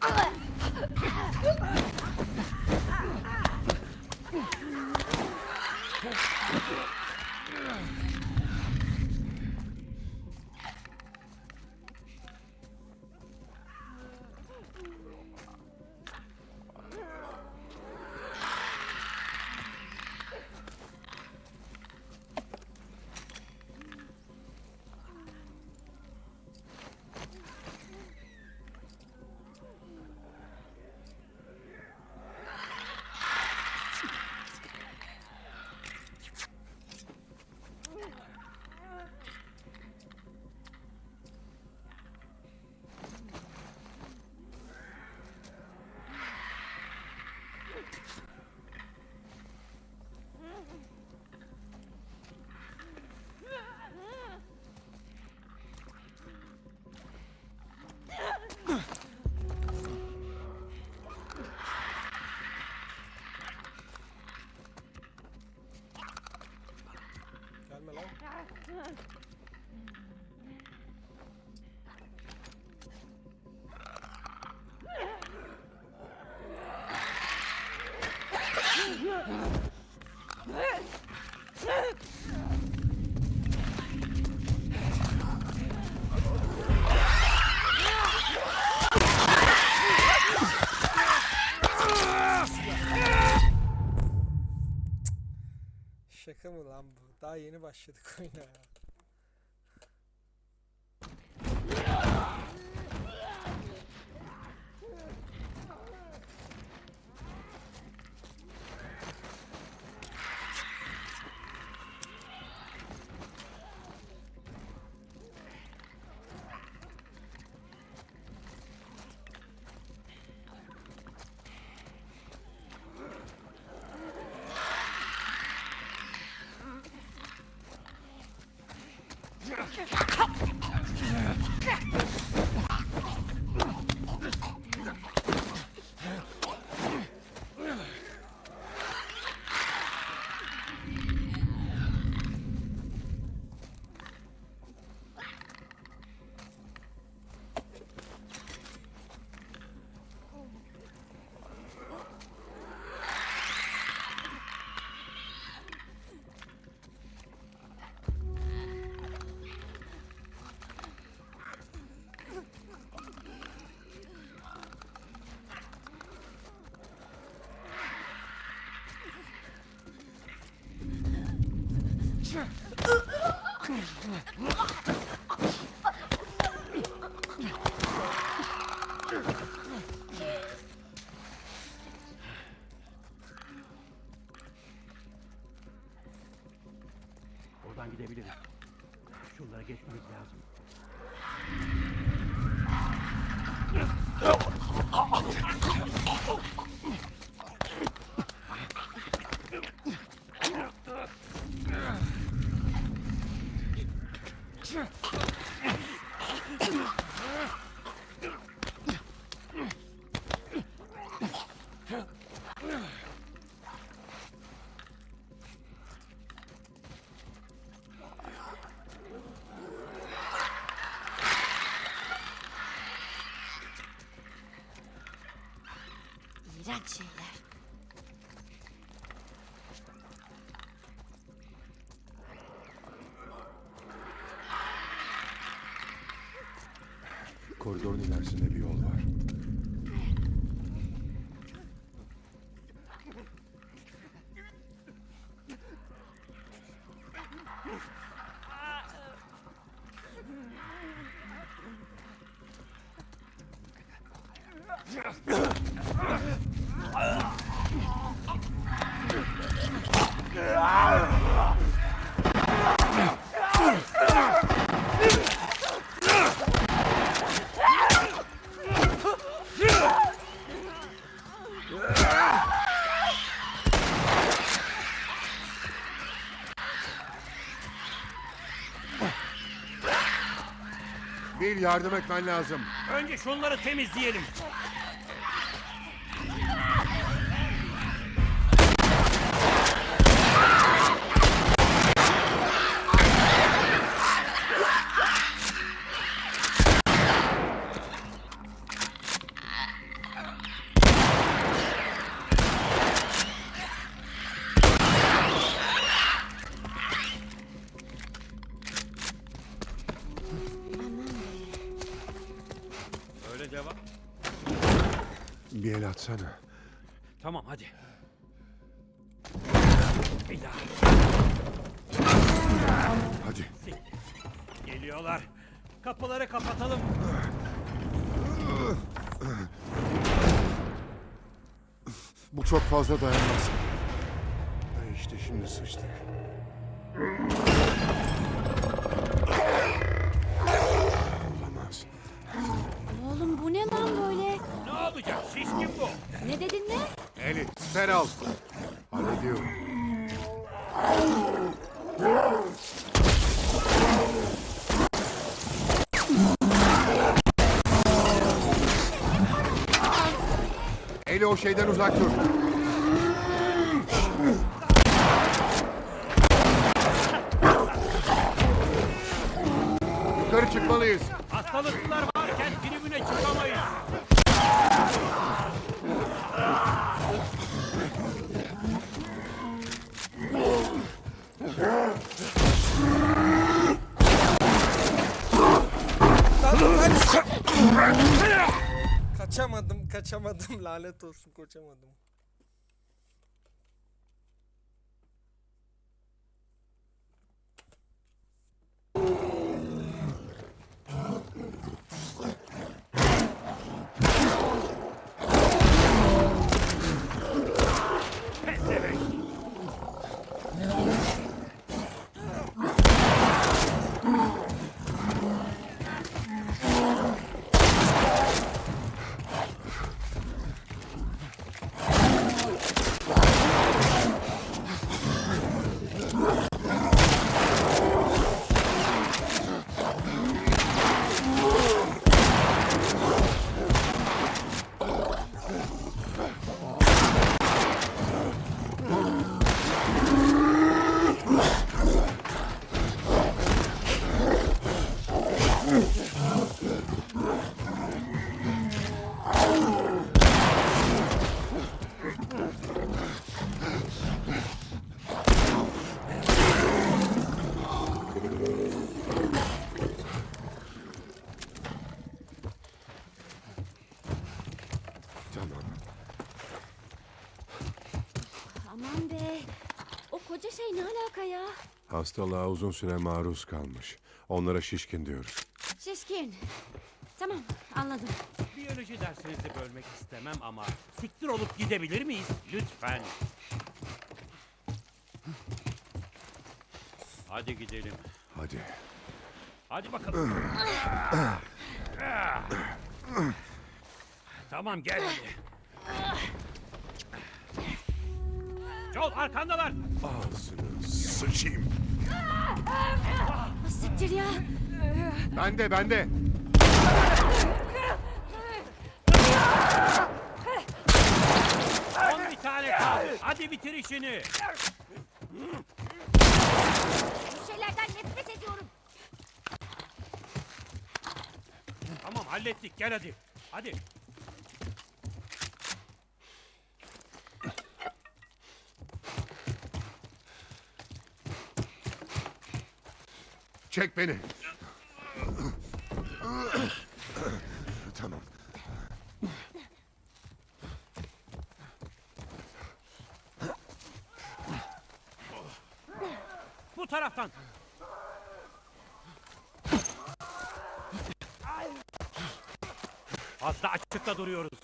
啊 Daha yeni başladık oyuna ya. Okay. Oradan gidebiliriz. Şuralara geçmemiz lazım. İğrenç şeyler. Koridorun ilerisinde bir yol var. Bil yardım etmen lazım. Önce şunları temizleyelim. Atsana. Tamam hadi. Bir daha. Hadi. Geliyorlar. Kapıları kapatalım. Bu çok fazla dayanmaz. İşte şimdi sıçtık. Siper al. Hallediyorum. Eli o şeyden uzak dur. Yukarı çıkmalıyız. Hastalıklılar lanet olsun kaçamadım. Tamam. Aman be. O koca şey ne alaka ya? Hastalığa uzun süre maruz kalmış. Onlara şişkin diyoruz. Şişkin. Tamam anladım. Biyoloji dersinizi bölmek istemem ama siktir olup gidebilir miyiz? Lütfen. Hadi gidelim. Hadi. Hadi bakalım. tamam gel hadi. Joel arkandalar. Ağzını sıçayım. Ah, Siktir ya. Bende bende. Son bir tane kaldı. Hadi bitir işini. Bu şeylerden nefret ediyorum. Tamam hallettik gel hadi. Hadi. Çek beni. tamam. Bu taraftan. Fazla açıkta duruyoruz.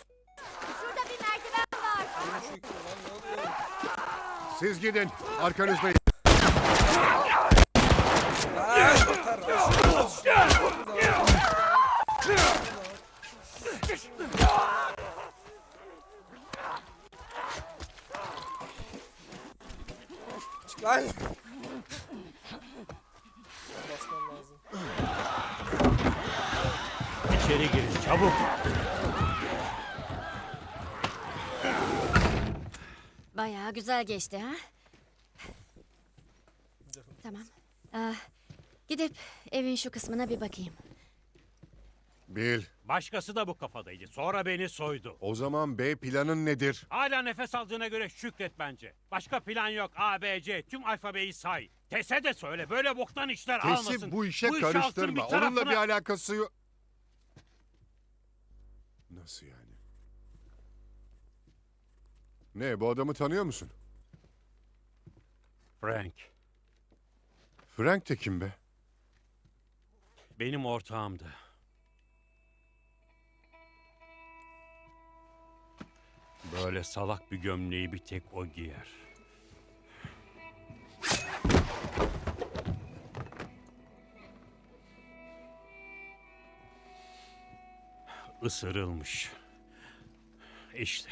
Şurada bir merdiven var. Siz gidin. Arkanızdayım. Aa, yeter. aşırı. Çık lan. Basmam lazım. İçeri girin çabuk. Bayağı güzel geçti ha. Tamam. Aa, gidip evin şu kısmına bir bakayım. Bil. Başkası da bu kafadaydı. Sonra beni soydu. O zaman B planın nedir? Hala nefes aldığına göre şükret bence. Başka plan yok. A, B, C tüm alfabeyi say. Tese de söyle. Böyle boktan işler almasın. Kesip bu işe işi alsın karıştırma. bir Onunla tarafına- bir alakası yok. Nasıl yani? Ne bu adamı tanıyor musun? Frank, Frank de kim be? benim ortağımdı. Böyle salak bir gömleği bir tek o giyer. Isırılmış. İşte.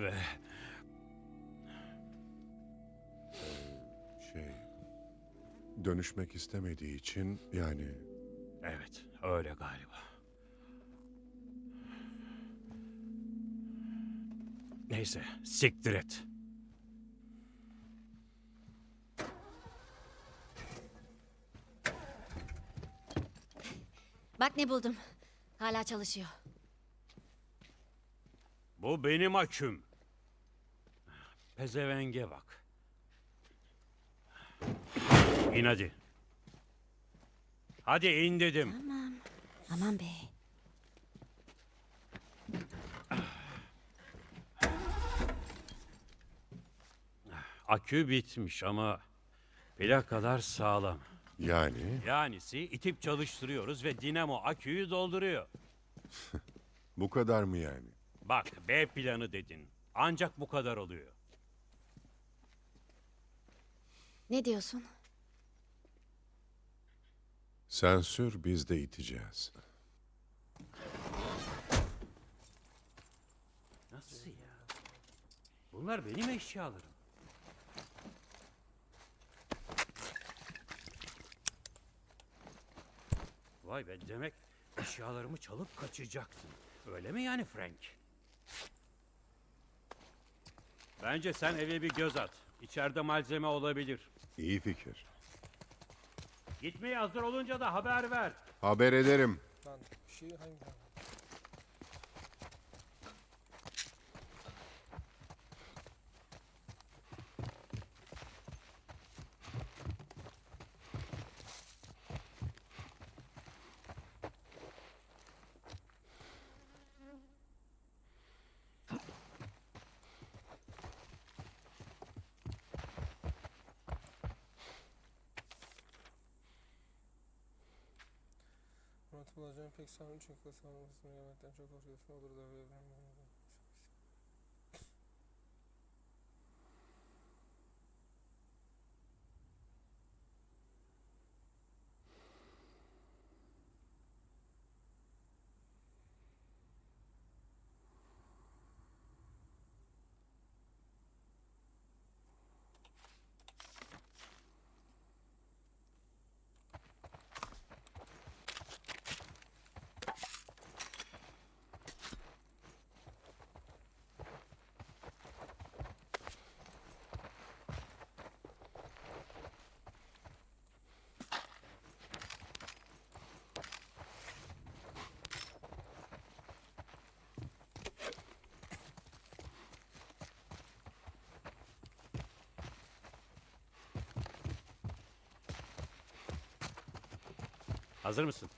Ve Şey... Dönüşmek istemediği için yani... evet öyle galiba. Neyse siktir et. Bak ne buldum. Hala çalışıyor. Bu benim aküm. Pezevenge bak. İn hadi. Hadi in dedim. Aman be. Akü bitmiş ama plakalar sağlam. Yani Yanisi itip çalıştırıyoruz ve dinamo aküyü dolduruyor. bu kadar mı yani? Bak B planı dedin. Ancak bu kadar oluyor. Ne diyorsun? Sen sür biz de iteceğiz. Nasıl ya? Bunlar benim eşyalarım. Vay be demek eşyalarımı çalıp kaçacaktın. Öyle mi yani Frank? Bence sen eve bir göz at. İçeride malzeme olabilir. İyi fikir. Gitmeye hazır olunca da haber ver. Haber ederim. Lan bir şey hangi Murat bulacağım pek sanırım çünkü sanırım yemekten çok korkuyorsun olur da böyle ben Hazır mısın?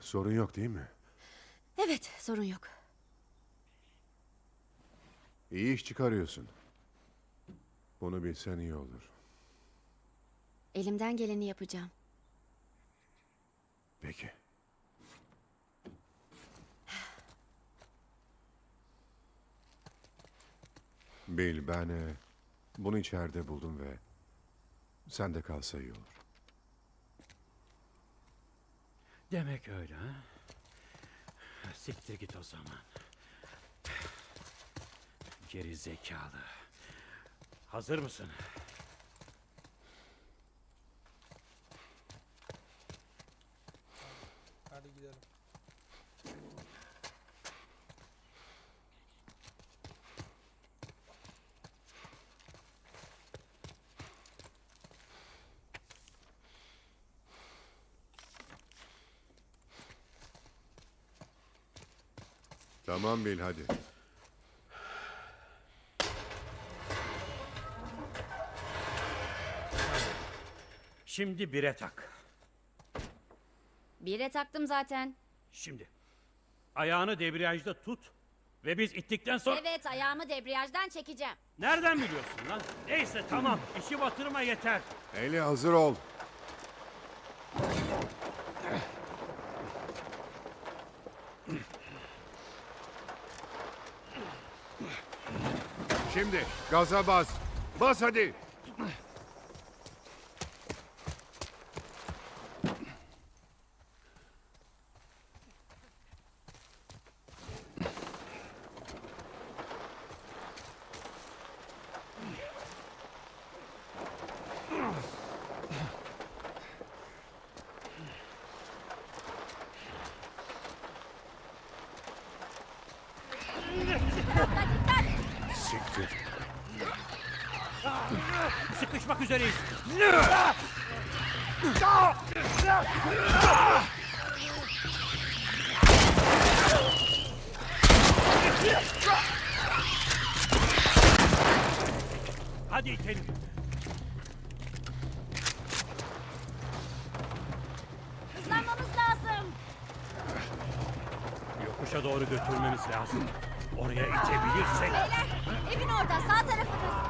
Sorun yok değil mi? Evet sorun yok. İyi iş çıkarıyorsun. Bunu bilsen iyi olur. Elimden geleni yapacağım. Peki. Bil ben e, bunu içeride buldum ve sen de kalsa iyi olur. Demek öyle ha? Siktir git o zaman. Geri zekalı. Hazır mısın? Tamam Bil hadi. Şimdi bire tak. Bire taktım zaten. Şimdi. Ayağını debriyajda tut. Ve biz ittikten sonra... Evet ayağımı debriyajdan çekeceğim. Nereden biliyorsun lan? Neyse tamam. İşi batırma yeter. Eli hazır ol. Şimdi gaza bas. Bas hadi. Hadi itelim. Hızlanmamız lazım. Yokuşa doğru götürmemiz lazım. Oraya itebilirsek. Beyler evin orada sağ tarafınız.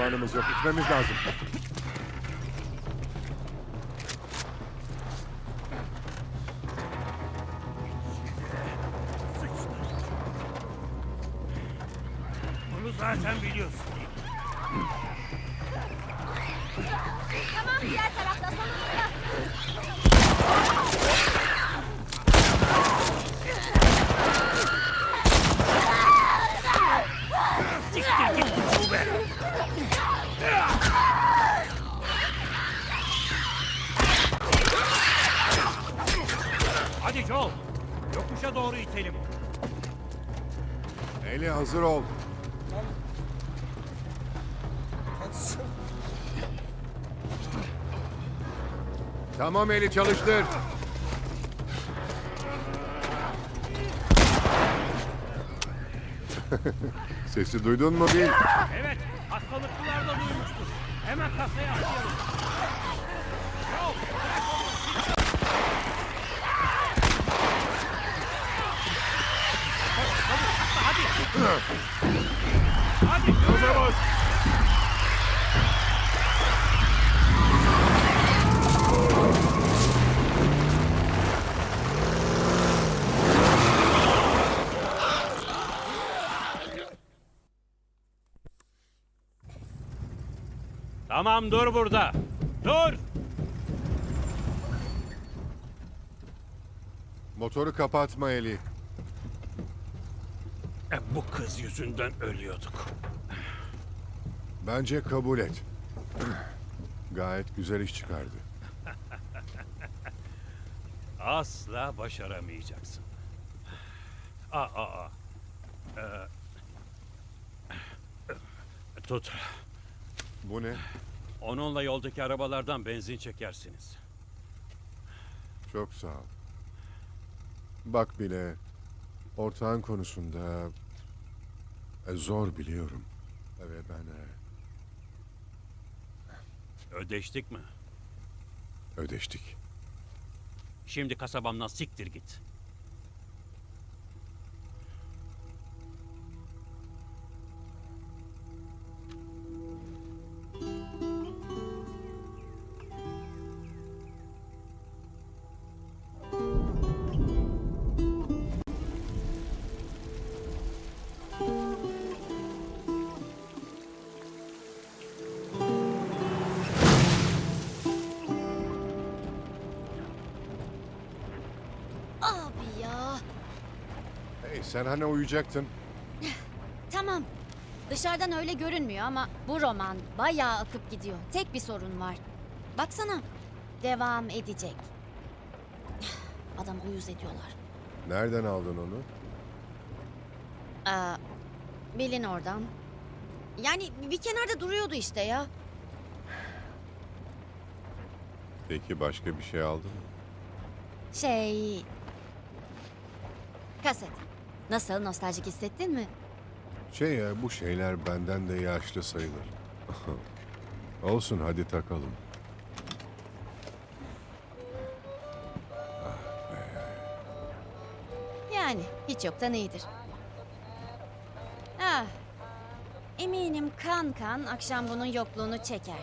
Zamanımız yok. Gitmemiz lazım. Bunu zaten biliyorsun. Tamam eli çalıştır. Sesi duydun mu Bil? Evet, hastalıklılar da duymuştur. Hemen kasaya atlayalım. Bırak onu. Hadi. Hadi. yürü. Tamam dur burada. Dur. Motoru kapatma Eli. E, bu kız yüzünden ölüyorduk. Bence kabul et. Gayet güzel iş çıkardı. Asla başaramayacaksın. Aa, aa, aa. Ee, tut. Bu ne? Onunla yoldaki arabalardan benzin çekersiniz. Çok sağ ol. Bak bile ortağın konusunda e, zor biliyorum. Ve ben e, Ödeştik mi? ödeştik. Şimdi kasabamdan siktir git. Sen hani uyuyacaktın? Tamam. Dışarıdan öyle görünmüyor ama bu roman bayağı akıp gidiyor. Tek bir sorun var. Baksana. Devam edecek. Adam uyuz ediyorlar. Nereden aldın onu? Aa, bilin oradan. Yani bir kenarda duruyordu işte ya. Peki başka bir şey aldın mı? Şey... Kaset. Nasıl nostaljik hissettin mi? Şey ya bu şeyler benden de yaşlı sayılır. Olsun hadi takalım. Yani hiç yoktan iyidir. Ah. Eminim kan kan akşam bunun yokluğunu çeker.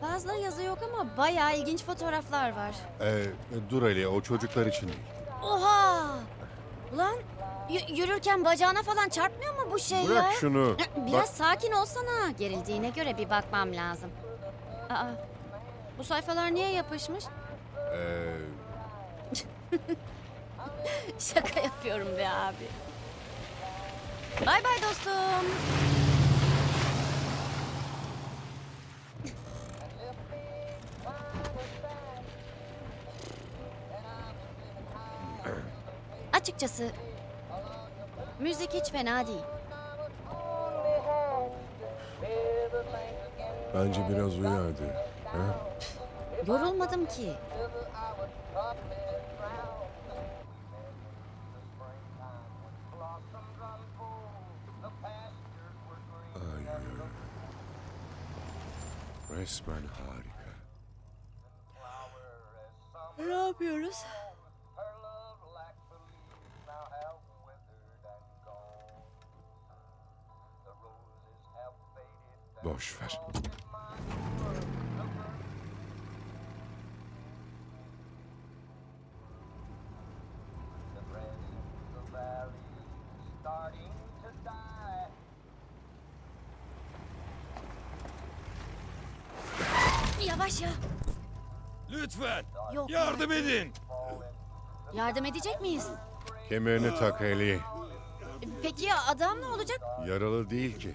Fazla yazı yok ama bayağı ilginç fotoğraflar var. Ee, dur Ali o çocuklar için değil. Oha! Ulan y- yürürken bacağına falan çarpmıyor mu bu şey Bırak ya? şunu. Biraz Bak, sakin olsana. Gerildiğine göre bir bakmam lazım. Aa, bu sayfalar niye yapışmış? ee, Şaka yapıyorum be abi. Bay bay dostum. Açıkçası müzik hiç fena değil. bence biraz uyu hadi. Ha? Yorulmadım ki. Ay. Resmen harika. Ne yapıyoruz? Boş ver. Yavaş ya. Lütfen Yok. yardım edin. Yardım edecek miyiz? Kemerini tak Eli. Peki ya adam ne olacak? Yaralı değil ki.